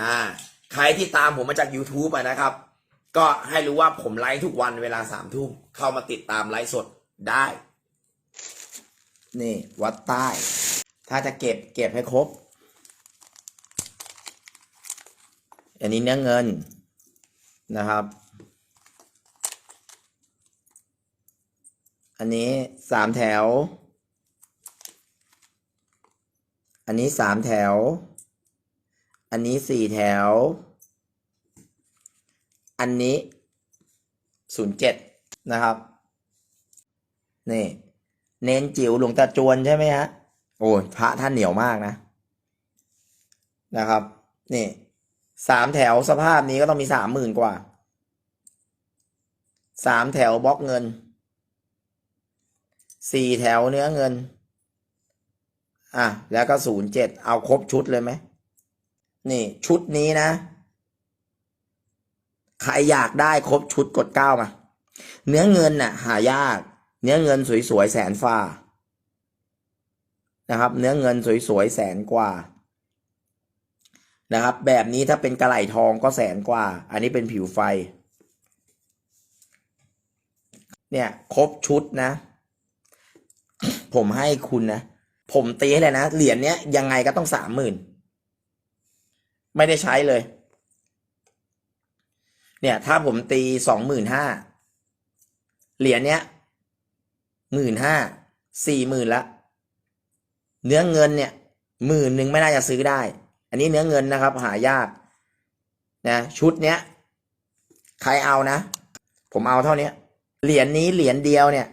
อ่าใครที่ตามผมมาจาก YouTube อะนะครับ ก็ให้รู้ว่าผมไลฟ์ทุกวันเวลาสามทุ่มเข้ามาติดตามไลฟ์สดได้ นี่ วัดใต้ ถ้าจะเก็บเก็บให้ครบ อันนี้เนื้อเงินนะครับ อันนี้สามแถว อันนี้สามแถว อันนี้สี่แถว อันนี้ศูนย์เจ็ดนะครับ นี่ เน้นจิ๋วหลวงตาจวนใช่ไหมฮะ โอ้ยพระท่านเหนียวมากนะ นะครับ นี่สามแถวสภาพนี้ก็ต้องมีสามหมื่นกว่า สามแถวบล็อกเงิน สี่แถวเนื้อเงิน อะ แล้วก็ศูนย์เจ็ดเอาครบชุดเลยไหม นี่ ชุดนี้นะ ใครอยากได้ครบชุดกดเก้ามา เนื้อเงินน่ะ หายาก เนื้อเงินสวยๆแสนฟ้านะครับ เนื้อเงินสวยๆแสนกว่านะครับ แบบนี้ถ้าเป็นกระไหล่ทองก็แสนกว่า อันนี้เป็นผิวไฟ เนี่ยครบชุดนะ ผมให้คุณนะ ผมตีให้เลยนะ เหรียญเนี้ยยังไงก็ต้องสามหมื่น ไม่ได้ใช้เลย เนี่ย ถ้าผมตีสองหมื่นห้าเหรียญเนี้ยหมื่นห้าสี่หมื่นละ เนื้อเงินเนี่ยหมื่นหนึ่งไม่น่าจะซื้อได้ อันนี้เนื้อเงินนะครับ หายากนะชุดเนี้ย ใครเอานะ ผมเอาเท่านี้เหรียญนี้เหรียญเดียวเนี่ย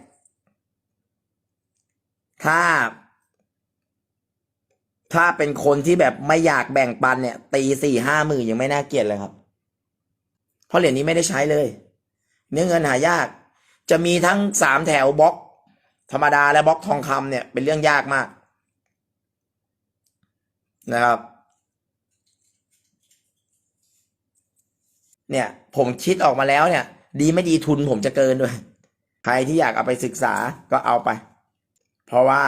ถ้า ถ้าเป็นคนที่แบบไม่อยากแบ่งปันเนี่ย ตีสี่ห้าหมื่นยังไม่น่าเกลียดเลยครับ เพราะเหรียญนี้ไม่ได้ใช้เลย เนื้อเงินหายาก จะมีทั้งสามแถวบล็อก ธรรมดาและบล็อกทองคำเนี่ยเป็นเรื่องยากมาก นะครับ เนี่ย ผมคิดออกมาแล้วเนี่ย ดีไม่ดีทุนผมจะเกินด้วย ใครที่อยากเอาไปศึกษาก็เอาไป เพราะว่า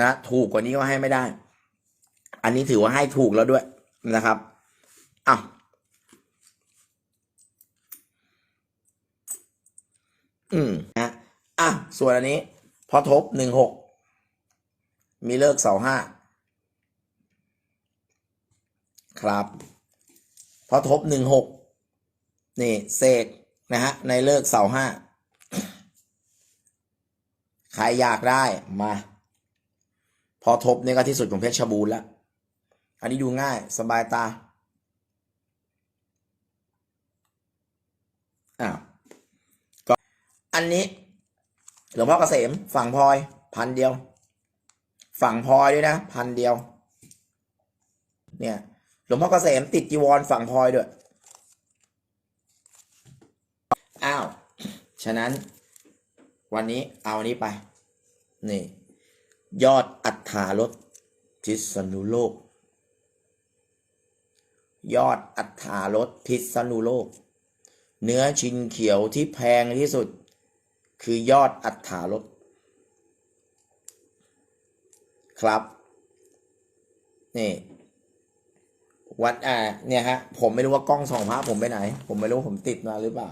นะ ถูกกว่านี้ก็ให้ไม่ได้ อันนี้ถือว่าให้ถูกแล้วด้วยนะครับอ้าวอืมนะอะส่วนอันนี้ พอทบหนึ่งหกมีเลิกเสาห้าครับ พอทบหนึ่งหกนี่เสกนะฮะในเลิกเสาห้าใครอยากได้มา พอทบนี่ก็ที่สุดของเพชรบูรณ์แล้ว อันนี้ดูง่ายสบายตาอ้าวก็อันนี้หลวงพ่อเกษมฝั่งพลอยพันเดียว ฝั่งพลอยด้วยนะ พันเดียว เนี่ยหลวงพ่อเกษมติดจีวรฝั่งพลอยด้วยอ้าวฉะนั้นวันนี้เอาอันนี้ไป นี่ ยอดอัฐารถพิษณุโลก ยอดอัฏฐารถพิษณุโลก เนื้อชินเขียวที่แพงที่สุด คือยอดอัฏฐารถครับนี่วัดอ่าเนี่ยฮะ ผมไม่รู้ว่ากล้องส่องพระผมไปไหน ผมไม่รู้ผมติดมาหรือเปล่า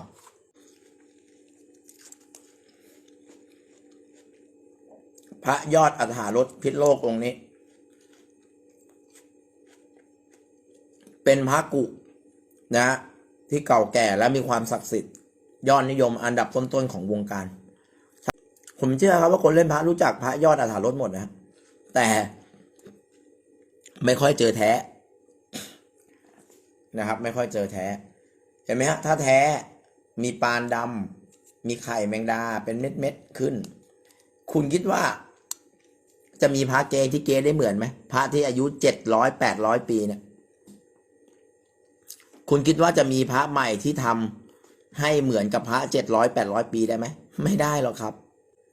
พระยอดอัฐารถพิษโลกองค์นี้ เป็นพระกุนะฮะที่เก่าแก่และมีความศักดิ์สิทธิ์ ยอดนิยมอันดับต้นๆของวงการ ผมเชื่อครับว่าคนเล่นพระรู้จักพระยอดอัฏฐารถหมดนะ แต่ไม่ค่อยเจอแท้นะครับ ไม่ค่อยเจอแท้ เห็นไหมฮะถ้าแท้มีปานดำมีไข่แมงดาเป็นเม็ดเม็ดๆขึ้น คุณคิดว่า จะมีพระเกที่เกได้เหมือนไหมพระที่อายุเจ็ดร้อยแปดร้อยปีเนี่ย คุณคิดว่าจะมีพระใหม่ที่ทำให้เหมือนกับพระเจ็ดร้อยแปดร้อยปีได้ไหม ไม่ได้หรอกครับ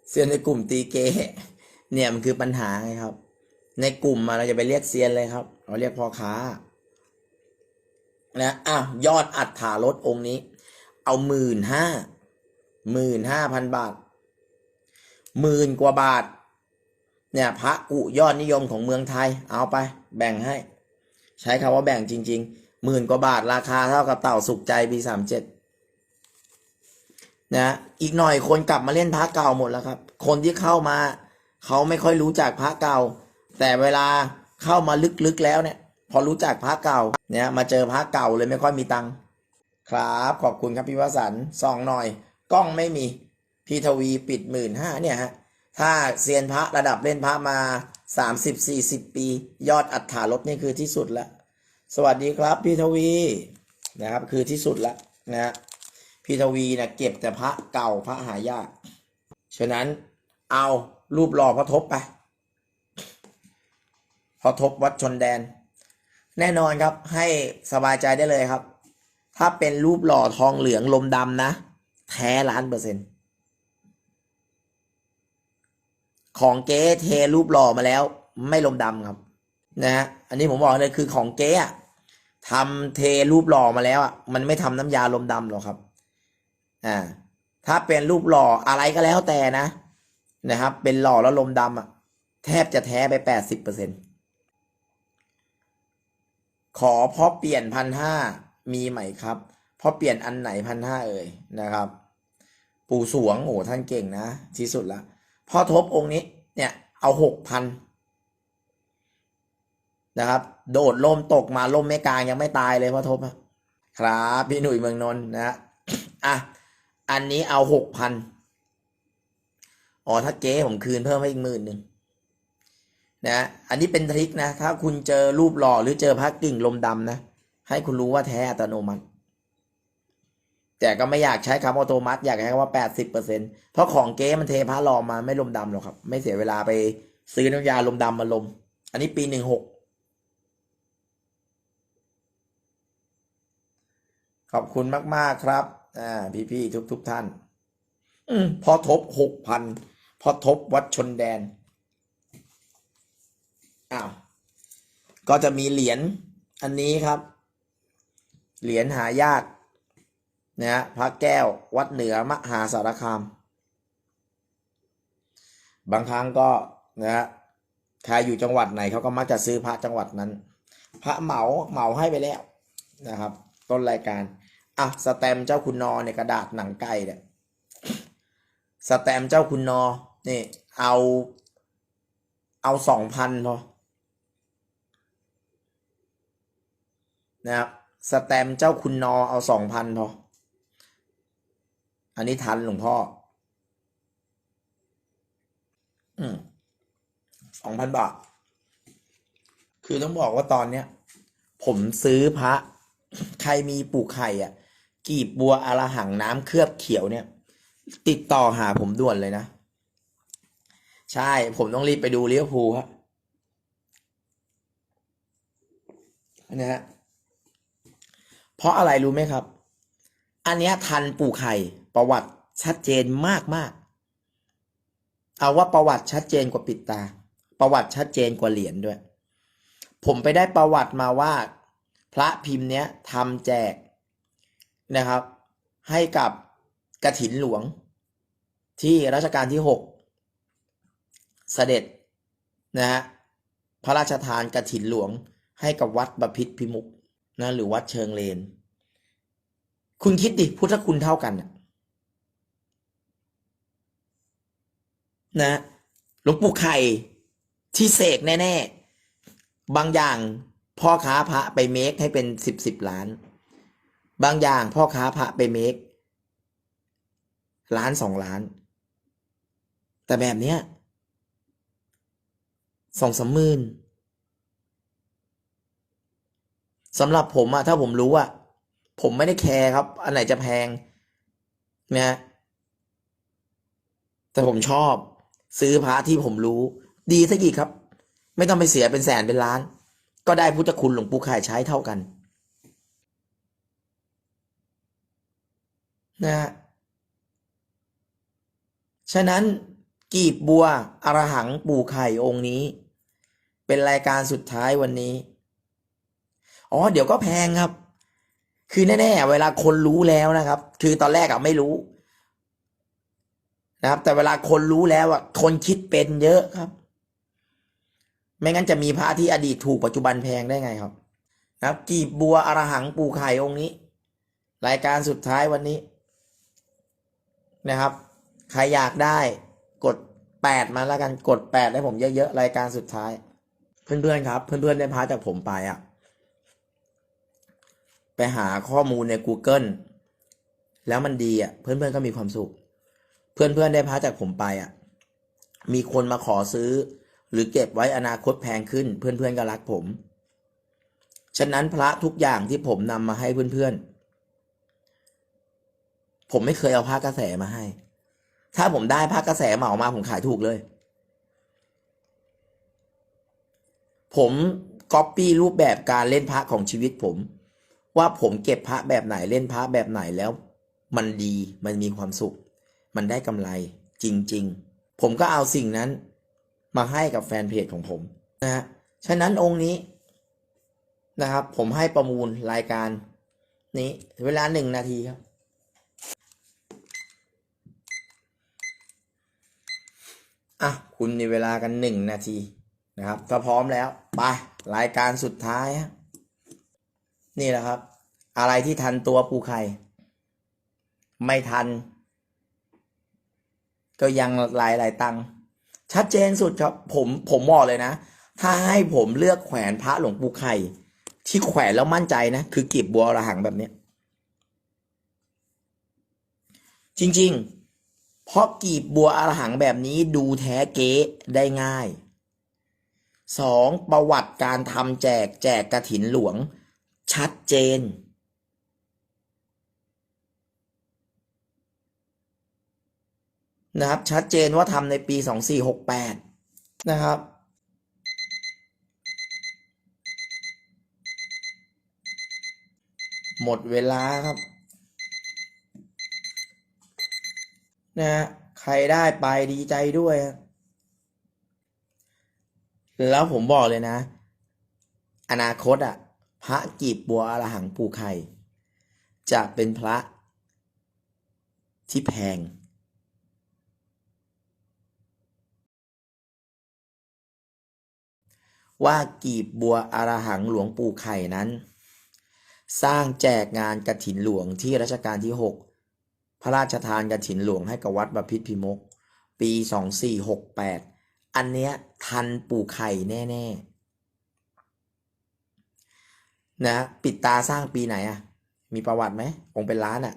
เซียนในกลุ่มตีเกเนี่ยมันคือปัญหาไงครับ ในกลุ่มมาเราจะไปเรียกเซียนเลยครับ เราเรียกพ่อค้านะอ้าวยอดอัดถารถองค์นี้ เอาหมื่นห้าหมื่นห้าพันบาทหมื่นกว่าบาท เนี่ยพระกุยอดนิยมของเมืองไทย เอาไป แบ่งให้ ใช้คำว่าแบ่งจริง หมื่นกว่าบาทราคาเท่ากับเต่าสุขใจปีสามเจ็ดนะอีกหน่อยคนกลับมาเล่นพระเก่าหมดแล้วครับ คนที่เข้ามา เขาไม่ค่อยรู้จักพระเก่า แต่เวลาเข้ามาลึกๆแล้วเนี่ย พอรู้จักพระเก่าเนี่ยมาเจอพระเก่าเลยไม่ค่อยมีตังค์ครับขอบคุณครับพี่วสันส่องหน่อย กล้องไม่มีพี่ทวีปิดหมื่นห้าเนี่ยฮะถ้าเซียนพระระดับเล่นพระมาสามสิบสี่สิบปี ยอดอัฐารถนี่คือที่สุดและ สวัสดีครับพี่ทวีนะครับ คือที่สุดละนะพี่ทวีนะเก็บแต่พระเก่าพระหายากฉะนั้นเอารูปหล่อพระทบไปพระทบวัดชนแดน แน่นอนครับให้สบายใจได้เลยครับ ถ้าเป็นรูปหล่อทองเหลืองลมดำนะ แท้ล้านเปอร์เซ็นต์ของเก๊เทรูปหล่อมาแล้ว ไม่ลมดำครับ นะฮะอันนี้ผมบอกเลยคือของเก๊อะทำเทรูปหล่อมาแล้วอะมันไม่ทำน้ำยาลมดำหรอกครับอ่าถ้าเป็นรูปหล่ออะไรก็แล้วแต่นะนะครับ เป็นหล่อแล้วลมดำอะแทบจะแท้ไปแปดสิบเปอร์เซ็นขอพอเปลี่ยนพันห้ามีไหมครับพอเปลี่ยนอันไหนพันห้าเอ่ยนะครับ ปู่สวงโอ้ท่านเก่งนะที่สุดละพ่อทบองค์นี้เนี่ยเอาหกพัน นะครับ โดดล่มตกมาล่มไม่กลางยังไม่ตายเลยพ่อทบอะครับพี่หนุ่ยเมืองนนท์นะอะอันนี้เอาหกพันอ๋อถ้าเก๊ผมคืนเพิ่มให้อีกหมื่นหนึ่งนะอันนี้เป็นทริคนะ ถ้าคุณเจอรูปหล่อหรือเจอพักกิ่งลมดำนะ ให้คุณรู้ว่าแท้อัตโนมัติ แต่ก็ไม่อยากใช้คำอัตโนมัติ อยากให้คำว่าแปดสิบเปอร์เซ็นเพราะของเก๊มันเทพระหล่อมมาไม่ลมดำหรอกครับ ไม่เสียเวลาไปซื้อน้ำยาลมดำมาลม อันนี้ปีหนึ่งหก ขอบคุณมาก ๆ ครับ อ่า พี่ ๆ ทุกๆท่าน อืมพอทบหกพัน พอทบวัดชนแดน อ้าว ก็จะมีเหรียญอันนี้ครับ เหรียญหายากนะฮะพระแก้ววัดเหนือมหาสารคาม บางครั้งก็นะฮะใครอยู่จังหวัดไหนเขาก็มักจะซื้อพระจังหวัดนั้น พระเหมาเหมาให้ไปแล้วนะครับ ต้นรายการอะสแตมเจ้าคุณนอในกระดาษหนังไก่เนี่ยสแตมเจ้าคุณนอนี่เอาเอาสองพันพอนะครับสแตมเจ้าคุณนอเอาสองพันพออันนี้ทันหลวงพ่อ อืมสองพันบาท คือต้องบอกว่าตอนเนี้ย ผมซื้อพระ ใครมีปลูกไข่อะ กีบบัวอรหังน้ำเคลือบเขียวเนี่ย ติดต่อหาผมด่วนเลยนะ ใช่ผมต้องรีบไปดูเลี้ยวภูครับนะฮะเพราะอะไรรู้ไหมครับ อันเนี้ยทันปลูกไข่ประวัติชัดเจนมากมากเอาว่าประวัติชัดเจนกว่าปิดตา ประวัติชัดเจนกว่าเหรียญด้วย ผมไปได้ประวัติมาว่า พระพิมพ์เนี้ยทำแจกนะครับ ให้กับกระถินหลวง ที่รัชกาลที่หกเสด็จนะฮะพระราชทานกระถินหลวงให้กับวัดบพิษพิมุกนะหรือวัดเชิงเลน คุณคิดดิพุทธคุณเท่ากันนะนะหลวงปู่ไข่ที่เสกแน่ ๆ บางอย่าง พ่อค้าพระไปเมคให้เป็นสิบสิบล้าน บางอย่างพ่อค้าพระไปเมคล้านสองล้าน แต่แบบเนี้ยสองสามหมื่นสำหรับผมอะถ้าผมรู้อะผมไม่ได้แคร์ครับ อันไหนจะแพงนะแต่ผมชอบ ซื้อพระที่ผมรู้ ดีสักกี่ครับ ไม่ต้องไปเสียเป็นแสนเป็นล้าน ก็ได้พุทธคุณหลวงปู่ข่ายใช้เท่ากันนะฮะฉะนั้นกีบบัวอรหังปู่ไข่องค์นี้ เป็นรายการสุดท้ายวันนี้ อ๋อ เดี๋ยวก็แพงครับ คือแน่ๆ เวลาคนรู้แล้วนะครับ คือตอนแรกอะไม่รู้ นะครับ แต่เวลาคนรู้แล้วอะคนคิดเป็นเยอะครับ ไม่งั้นจะมีพระที่อดีตถูกปัจจุบันแพงได้ไงครับ นะครับกีบบัวอรหังปูไข่องค์นี้ รายการสุดท้ายวันนี้นะครับ ใครอยากได้กดแปดมาแล้วกันกดแปดให้ผมเยอะๆรายการสุดท้าย เพื่อนๆครับ เพื่อนๆได้พาจากผมไปอะ่ะ ไปหาข้อมูลใน Google แล้วมันดีอะ่ะ เพื่อนๆก็มีความสุข เพื่อนๆได้พาจากผมไปอะ่ะ มีคนมาขอซื้อ หรือเก็บไว้อนาคตแพงขึ้นเพื่อนๆก็รักผม ฉะนั้นพระทุกอย่างที่ผมนำมาให้เพื่อนๆ ผมไม่เคยเอาผ้ากระแสมาให้ ถ้าผมได้ผ้ากระแสเหมามาผมขายถูกเลย ผมก๊อปปี้รูปแบบการเล่นพระของชีวิตผม ว่าผมเก็บพระแบบไหนเล่นพระแบบไหนแล้ว มันดีมันมีความสุข มันได้กำไรจริง ๆ ผมก็เอาสิ่งนั้น มาให้กับแฟนเพจของผมนะฮะฉะนั้นองค์นี้นะครับ ผมให้ประมูลรายการนี้เวลาหนึ่งนาทีครับอะคุณมีเวลากันหนึ่งนาทีนะครับถ้าพร้อมแล้วไปรายการสุดท้ายนี่แหละครับ อะไรที่ทันตัวปูไข่ ไม่ทัน ก็ยังหลายหลายตังค์ ชัดเจนสุดครับ ผมผมบอกเลยนะ ถ้าให้ผมเลือกแขวนพระหลวงปู่ไข่ ที่แขวนแล้วมั่นใจนะ คือกีบบัวอระหังแบบนี้จริง ๆ เพราะกีบบัวอรหังแบบนี้ดูแท้เก๊ได้ง่ายสองประวัติการทำแจกแจกกระถินหลวง ชัดเจน นะครับ ชัดเจนว่าทำในปี 2468 นะครับ หมดเวลาครับนะฮะใครได้ไปดีใจด้วย แล้วผมบอกเลยนะ อนาคตอะ พระกีบบัวอรหังปูไข่จะเป็นพระที่แพง ว่ากีบบัวอรหังหลวงปู่ไข่นั้น สร้างแจกงานกระถินหลวงที่รัชกาลที่ 6 พระราชทานกระถินหลวงให้กับวัดบพิตรพิมก ปี 2468 อันเนี้ยทันปู่ไข่แน่ ๆ นะ ปิดตาสร้างปีไหนอะ มีประวัติไหมองค์เป็นล้านอะ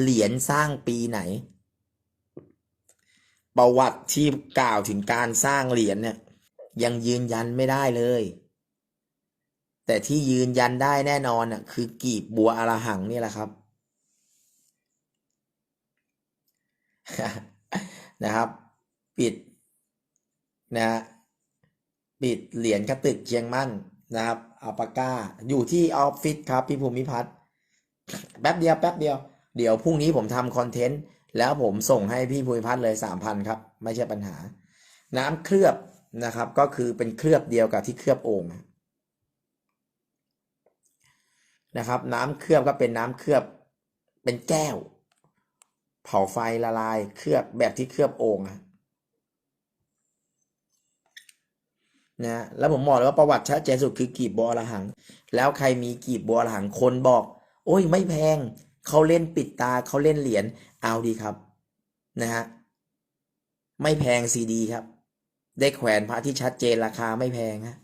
เหรียญสร้างปีไหน ประวัติที่กล่าวถึงการสร้างเหรียญเนี่ย ยังยืนยันไม่ได้เลย แต่ที่ยืนยันได้แน่นอนอะคือกีบบัวอรหังนี่แหละครับนะครับ ปิดนะฮะปิดเหรียญกระตึกเชียงมั่นนะครับอัลปาก้าอยู่ที่ออฟฟิศครับ พี่ภูมิพัฒน์แป๊บเดียวแป๊บเดียว เดี๋ยวพรุ่งนี้ผมทำคอนเทนต์ แล้วผมส่งให้พี่ภูมิพัฒน์เลยสามพันครับ ไม่ใช่ปัญหา น้ำเคลือบ นะครับ ก็คือเป็นเคลือบเดียวกับที่เคลือบโอ่งนะครับ น้ำเคลือบก็เป็นน้ำเคลือบเป็นแก้ว เผาไฟละลายเคลือบแบบที่เคลือบโอ่งอะนะแล้วผมบอกเลยว่าประวัติชัดเจนสุดคือกีบบัวอรหัง แล้วใครมีกีบบัวอรหังคนบอก โอ้ยไม่แพงเขาเล่นปิดตาเขาเล่นเหรียญเอาดีครับนะฮะไม่แพงซีดีครับ ได้แขวนพระที่ชัดเจนราคาไม่แพงฮะ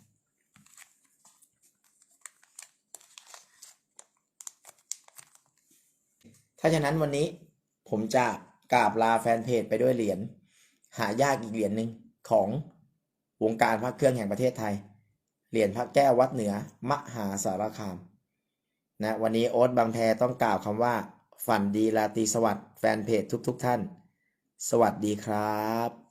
ถ้าฉะนั้นวันนี้ผมจะกราบลาแฟนเพจไปด้วยเหรียญหายากอีกเหรียญหนึ่งของวงการพระเครื่องแห่งประเทศไทย เหรียญพระแก้ววัดเหนือมหาสารคาม นะวันนี้โอ๊ตบางแพต้องกล่าวคำว่า ฝันดีราตรีสวัสดิ์แฟนเพจทุกๆทท่าน สวัสดีครับ